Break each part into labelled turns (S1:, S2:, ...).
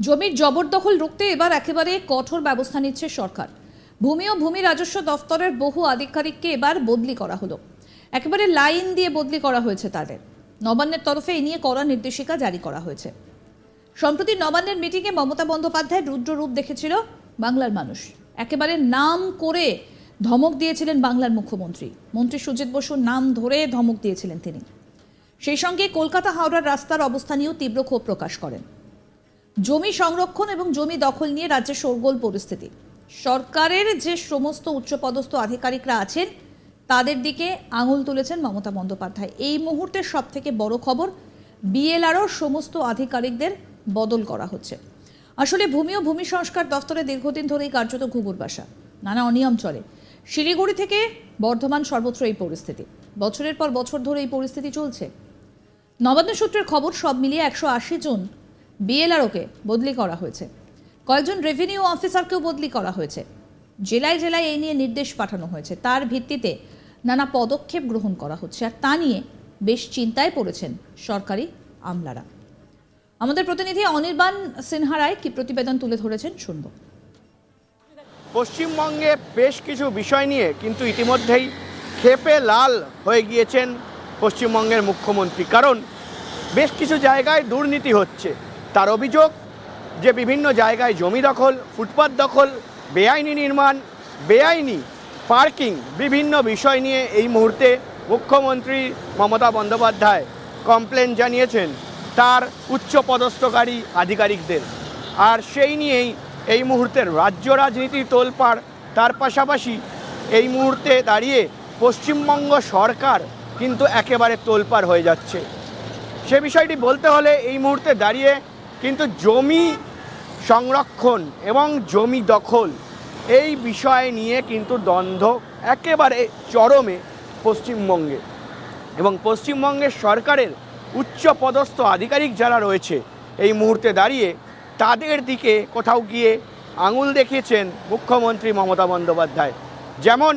S1: জমির জবরদখল রুখতে এবার একেবারে কঠোর ব্যবস্থা নিচ্ছে সরকার। ভূমি ও ভূমি রাজস্ব দফতরের বহু আধিকারিককে এবার বদলি করা হলো। একেবারে লাইন দিয়ে বদলি করা হয়েছে তাদের। নবান্নের তরফে এ নিয়ে কড়া নির্দেশিকা জারি করা হয়েছে। সম্প্রতি নবান্নের মিটিংয়ে মমতা বন্দ্যোপাধ্যায় রুদ্ররূপ দেখেছিল বাংলার মানুষ। একেবারে নাম করে ধমক দিয়েছিলেন বাংলার মুখ্যমন্ত্রী। মন্ত্রী সুজিত বসুর নাম ধরে ধমক দিয়েছিলেন তিনি। সেই সঙ্গে কলকাতা হাওড়ার রাস্তার অবস্থা নিয়েও তীব্র ক্ষোভ প্রকাশ করেন। জমি সংরক্ষণ এবং জমি দখল নিয়ে রাজ্যে শোরগোল পরিস্থিতি। সরকারের যে সমস্ত উচ্চপদস্থ আধিকারিকরা আছেন, তাদের দিকে আঙুল তুলেছেন মমতা বন্দ্যোপাধ্যায়। এই মুহূর্তের সব থেকে বড় খবর, বিএলআরও সমস্ত আধিকারিকদের বদল করা হচ্ছে। আসলে ভূমি ও ভূমি সংস্কার দফতরে দীর্ঘদিন ধরেই কার্যত ঘুঘুর বাসা। নানা অনিয়ম চলে। শিলিগুড়ি থেকে বর্ধমান সর্বত্র এই পরিস্থিতি। বছরের পর বছর ধরে এই পরিস্থিতি চলছে। নবান্ন সূত্রের খবর, সব মিলিয়ে একশো আশি জন বিএলআরওকে বদলি করা হয়েছে। কয়েকজন রেভিনিউ অফিসারকেও বদলি করা হয়েছে। জেলায় জেলায় এই নিয়ে নির্দেশ পাঠানো হয়েছে। তার ভিত্তিতে নানা পদক্ষেপ গ্রহণ করা হচ্ছে আর তা নিয়ে বেশ চিন্তায় পড়েছেন সরকারি আমলারা। আমাদের প্রতিনিধি অনির্বাণ সিনহা রায় কি প্রতিবেদন তুলে ধরেছেন শুনব।
S2: পশ্চিমবঙ্গে বেশ কিছু বিষয় নিয়ে কিন্তু ইতিমধ্যেই খেপে লাল হয়ে গিয়েছেন পশ্চিমবঙ্গের মুখ্যমন্ত্রী। কারণ বেশ কিছু জায়গায় দুর্নীতি হচ্ছে। তার অভিযোগ যে বিভিন্ন জায়গায় জমি দখল, ফুটপাত দখল, বেআইনি নির্মাণ, বেআইনি পার্কিং বিভিন্ন বিষয় নিয়ে এই মুহূর্তে মুখ্যমন্ত্রী মমতা বন্দ্যোপাধ্যায় কমপ্লেন জানিয়েছেন তার উচ্চপদস্থকারী আধিকারিকদের। আর সেই নিয়েই এই মুহূর্তের রাজ্য রাজনীতির তোলপাড়। তার পাশাপাশি এই মুহূর্তে দাঁড়িয়ে পশ্চিমবঙ্গ সরকার কিন্তু একেবারে তোলপাড় হয়ে যাচ্ছে। সে বিষয়টি বলতে হলে এই মুহূর্তে দাঁড়িয়ে কিন্তু জমি সংরক্ষণ এবং জমি দখল এই বিষয় নিয়ে কিন্তু দ্বন্দ্ব একেবারে চরমে পশ্চিমবঙ্গে। এবং পশ্চিমবঙ্গের সরকারের উচ্চ পদস্থ আধিকারিক যারা রয়েছে এই মুহূর্তে দাঁড়িয়ে, তাদের দিকে কোথাও গিয়ে আঙুল দেখিয়েছেন মুখ্যমন্ত্রী মমতা বন্দ্যোপাধ্যায়। যেমন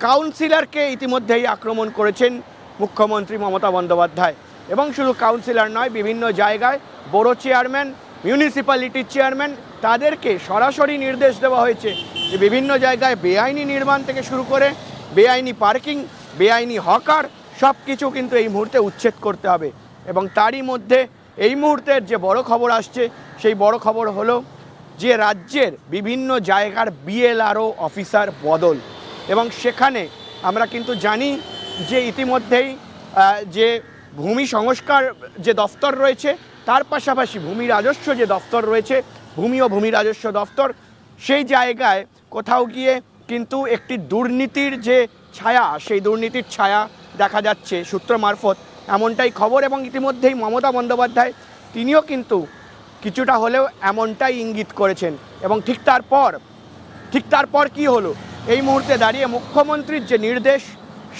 S2: কাউন্সিলরকে ইতিমধ্যেই আক্রমণ করেছেন মুখ্যমন্ত্রী মমতা বন্দ্যোপাধ্যায়। এবং শুধু কাউন্সিলর নয়, বিভিন্ন জায়গায় বড় চেয়ারম্যান মিউনিসিপ্যালিটির চেয়ারম্যান তাদেরকে সরাসরি নির্দেশ দেওয়া হয়েছে যে বিভিন্ন জায়গায় বেআইনি নির্মাণ থেকে শুরু করে বেআইনি পার্কিং বেআইনি হকার সব কিছু কিন্তু এই মুহূর্তে উচ্ছেদ করতে হবে। এবং তারই মধ্যে এই মুহূর্তের যে বড় খবর আসছে, সেই বড় খবর হলো যে রাজ্যের বিভিন্ন জায়গার বিএলআরও অফিসার বদল। এবং সেখানে আমরা কিন্তু জানি যে ইতিমধ্যেই যে ভূমি সংস্কার যে দফতর রয়েছে, তার পাশাপাশি ভূমি রাজস্ব যে দফতর রয়েছে, ভূমি ও ভূমি রাজস্ব দফতর, সেই জায়গায় কোথাও গিয়ে কিন্তু একটি দুর্নীতির যে ছায়া, সেই দুর্নীতির ছায়া দেখা যাচ্ছে সূত্র মারফত। এমনটাই খবর এবং ইতিমধ্যেই মমতা বন্দ্যোপাধ্যায়, তিনিও কিন্তু কিছুটা হলেও এমনটাই ইঙ্গিত করেছেন। এবং ঠিক তারপর ঠিক তারপর কি হলো? এই মুহূর্তে দাঁড়িয়ে মুখ্যমন্ত্রীর যে নির্দেশ,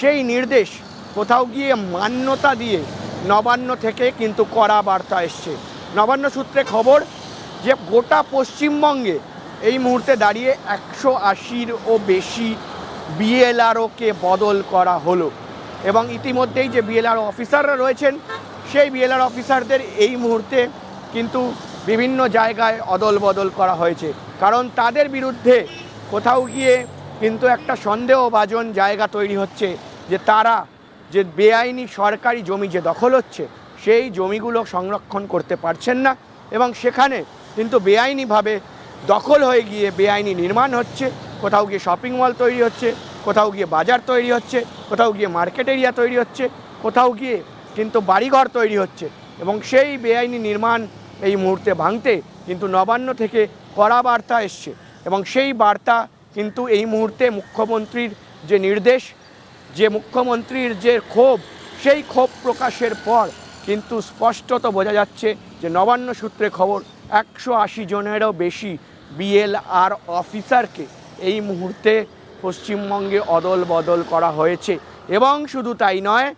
S2: সেই নির্দেশ কোথাও গিয়ে মান্যতা দিয়ে নবান্ন থেকে কিন্তু কড়া বার্তা এসছে। নবান্ন সূত্রে খবর যে গোটা পশ্চিমবঙ্গে এই মুহূর্তে দাঁড়িয়ে একশো আশির ও বেশি বিএলআরওকে বদল করা হলো এবং ইতিমধ্যেই যে বিএলআর অফিসাররা রয়েছেন, সেই বিএলআর অফিসারদের এই মুহূর্তে কিন্তু বিভিন্ন জায়গায় অদল বদল করা হয়েছে। কারণ তাদের বিরুদ্ধে কোথাও গিয়ে কিন্তু একটা সন্দেহভাজন জায়গা তৈরি হচ্ছে যে তারা যে বেআইনি সরকারি জমি যে দখল হচ্ছে, সেই জমিগুলো সংরক্ষণ করতে পারছেন না এবং সেখানে কিন্তু বেআইনিভাবে দখল হয়ে গিয়ে বেআইনি নির্মাণ হচ্ছে। কোথাও গিয়ে শপিং মল তৈরি হচ্ছে, কোথাও গিয়ে বাজার তৈরি হচ্ছে, কোথাও গিয়ে মার্কেট এরিয়া তৈরি হচ্ছে, কোথাও গিয়ে কিন্তু বাড়িঘর তৈরি হচ্ছে এবং সেই বেআইনি নির্মাণ এই মুহূর্তে ভাঙতে কিন্তু নবান্ন থেকে কড়া বার্তা এসছে এবং সেই বার্তা কিন্তু এই মুহূর্তে মুখ্যমন্ত্রীর যে নির্দেশ যে মুখ্যমন্ত্রীর যে ক্ষোভ, সেই ক্ষোভ প্রকাশের পর কিন্তু স্পষ্টত বোঝা যাচ্ছে যে নবান্ন সূত্রে খবর একশো আশি জনেরও বেশি বিএলআর অফিসারকে এই মুহূর্তে পশ্চিমবঙ্গে অদল বদল করা হয়েছে। এবং শুধু তাই নয়,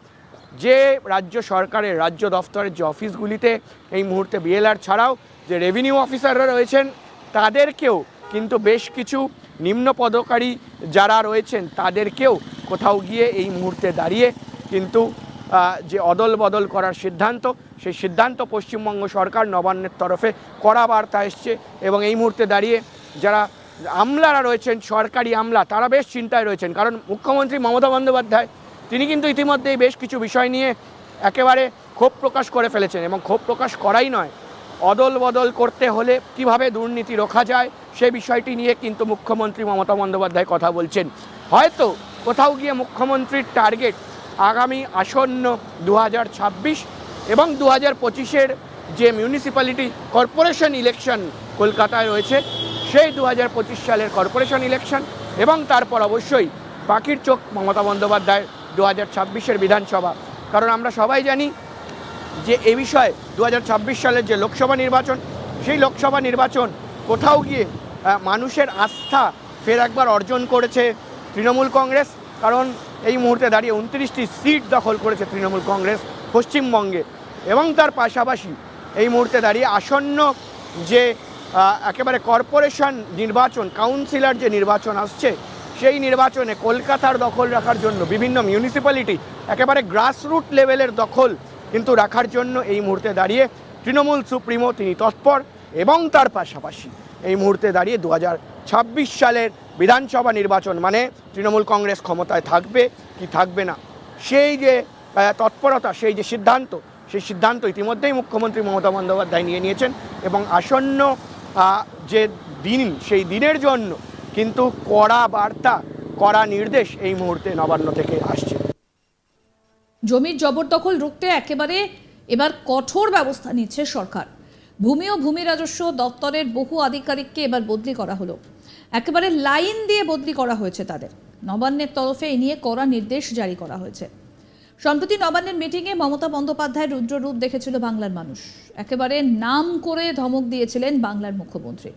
S2: যে রাজ্য সরকারের রাজ্য দফতরের যে অফিসগুলিতে এই মুহূর্তে বিএলআর ছাড়াও যে রেভিনিউ অফিসাররা রয়েছেন, তাদেরকেও কিন্তু বেশ কিছু নিম্ন পদকারী যারা রয়েছেন, তাদেরকেও কোথাও গিয়ে এই মুহূর্তে দাঁড়িয়ে কিন্তু যে অদল বদল করার সিদ্ধান্ত, সেই সিদ্ধান্ত পশ্চিমবঙ্গ সরকার নবান্নের তরফে কড়া বার্তা এসছে এবং এই মুহূর্তে দাঁড়িয়ে যারা আমলারা রয়েছেন, সরকারি আমলা, তারা বেশ চিন্তায় রয়েছেন। কারণ মুখ্যমন্ত্রী মমতা বন্দ্যোপাধ্যায়, তিনি কিন্তু ইতিমধ্যেই বেশ কিছু বিষয় নিয়ে একেবারে ক্ষোভ প্রকাশ করে ফেলেছেন এবং ক্ষোভ প্রকাশ করাই নয়। অদল বদল করতে হলে কীভাবে দুর্নীতি রোখা যায়, সে বিষয়টি নিয়ে কিন্তু মুখ্যমন্ত্রী মমতা বন্দ্যোপাধ্যায় কথা বলছেন। হয়তো কোথাও গিয়ে মুখ্যমন্ত্রীর টার্গেট আগামী আসন্ন দু হাজার ছাব্বিশ এবং দু হাজার পঁচিশের যে মিউনিসিপ্যালিটি কর্পোরেশন ইলেকশন কলকাতায় রয়েছে, সেই দু হাজার পঁচিশ সালের কর্পোরেশন ইলেকশন এবং তারপর অবশ্যই পাখির চোখ মমতা বন্দ্যোপাধ্যায় দু হাজার ছাব্বিশের বিধানসভা। কারণ আমরা সবাই জানি যে এ বিষয়ে দু হাজার ছাব্বিশ সালের যে লোকসভা নির্বাচন, সেই লোকসভা নির্বাচন কোথাও গিয়ে মানুষের আস্থা ফের একবার অর্জন করেছে তৃণমূল কংগ্রেস। কারণ এই মুহূর্তে দাঁড়িয়ে উনত্রিশটি সিট দখল করেছে তৃণমূল কংগ্রেস পশ্চিমবঙ্গে। এবং তার পাশাপাশি এই মুহূর্তে দাঁড়িয়ে আসন্ন যে একেবারে কর্পোরেশন নির্বাচন, কাউন্সিলর যে নির্বাচন আসছে, সেই নির্বাচনে কলকাতার দখল রাখার জন্য, বিভিন্ন মিউনিসিপ্যালিটি একেবারে গ্রাসরুট লেভেলের দখল কিন্তু রাখার জন্য এই মুহূর্তে দাঁড়িয়ে তৃণমূল সুপ্রিমো তিনি তৎপর। এবং তার পাশাপাশি এই মুহূর্তে দাঁড়িয়ে দু সালের বিধানসভা নির্বাচন মানে তৃণমূল কংগ্রেস ক্ষমতায় থাকবে কি থাকবে না? সেই যে তৎপরতা, সেই যে সিদ্ধান্ত, সেই সিদ্ধান্ত ইতিমধ্যেই মুখ্যমন্ত্রী মমতা বন্দ্যোপাধ্যায় নিয়ে নিয়েছেন এবং আসন্ন যে দিন, সেই দিনের জন্য কিন্তু কড়া বার্তা, কড়া নির্দেশ এই মুহূর্তে নবান্ন থেকে আসছে।
S1: জমির জবরদখল রুখতে একেবারে এবার কঠোর ব্যবস্থা নিচ্ছে সরকার। ভূমি ও ভূমি রাজস্ব দপ্তরের বহু আধিকারিককে এবার বদলি করা হলো। একেবারে লাইন দিয়ে বদলি করা হয়েছে তাদের। নবান্নের তরফে এ নিয়ে কড়া নির্দেশ জারি করা হয়েছে। সম্প্রতি নবান্নের মিটিংয়ে মমতা বন্দ্যোপাধ্যায়ের রুদ্ররূপ দেখেছিল বাংলার মানুষ। একেবারে নাম করে ধমক দিয়েছিলেন বাংলার মুখ্যমন্ত্রী।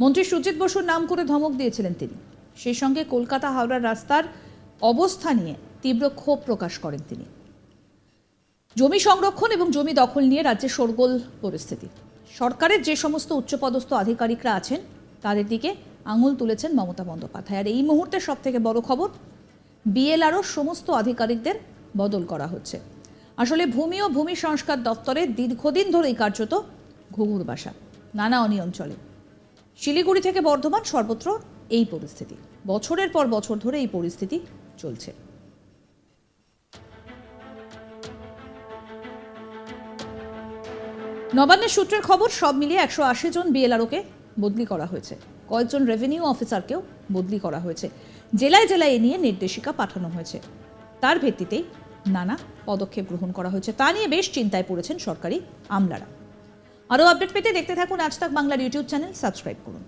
S1: মন্ত্রী সুজিত বসুর নাম করে ধমক দিয়েছিলেন তিনি। সেই সঙ্গে কলকাতা হাওড়ার রাস্তার অবস্থা নিয়ে তীব্র ক্ষোভ প্রকাশ করেন তিনি। জমি সংরক্ষণ এবং জমি দখল নিয়ে রাজ্যে শোরগোল পরিস্থিতি। সরকারের যে সমস্ত উচ্চপদস্থ আধিকারিকরা আছেন, তাদের দিকে আঙুল তুলেছেন মমতা বন্দ্যোপাধ্যায়। আর এই মুহূর্তে সব থেকে বড় খবর, বিএলআরও সমস্ত আধিকারিকদের বদল করা হচ্ছে। আসলে ভূমি ও ভূমি সংস্কার দপ্তরে দীর্ঘদিন ধরেই কার্যত ঘুঘুর বাসা, নানা অনিয়ম চলে। শিলিগুড়ি থেকে বর্ধমান সর্বত্র এই পরিস্থিতি। বছরের পর বছর ধরে এই পরিস্থিতি চলছে। নবান্নের সূত্রের খবর, সব মিলিয়ে একশো আশি জন বিএলআরওকে বদলি করা হয়েছে। কয়েকজন রেভিনিউ অফিসারকেও বদলি করা হয়েছে। জেলায় জেলায় এ নিয়ে নির্দেশিকা পাঠানো হয়েছে। তার ভিত্তিতেই নানা পদক্ষেপ গ্রহণ করা হয়েছে। তা নিয়ে বেশ চিন্তায় পড়েছেন সরকারি আমলারা। আরও আপডেট পেতে দেখতে থাকুন আজ তাক বাংলার ইউটিউব চ্যানেল। সাবস্ক্রাইব করুন।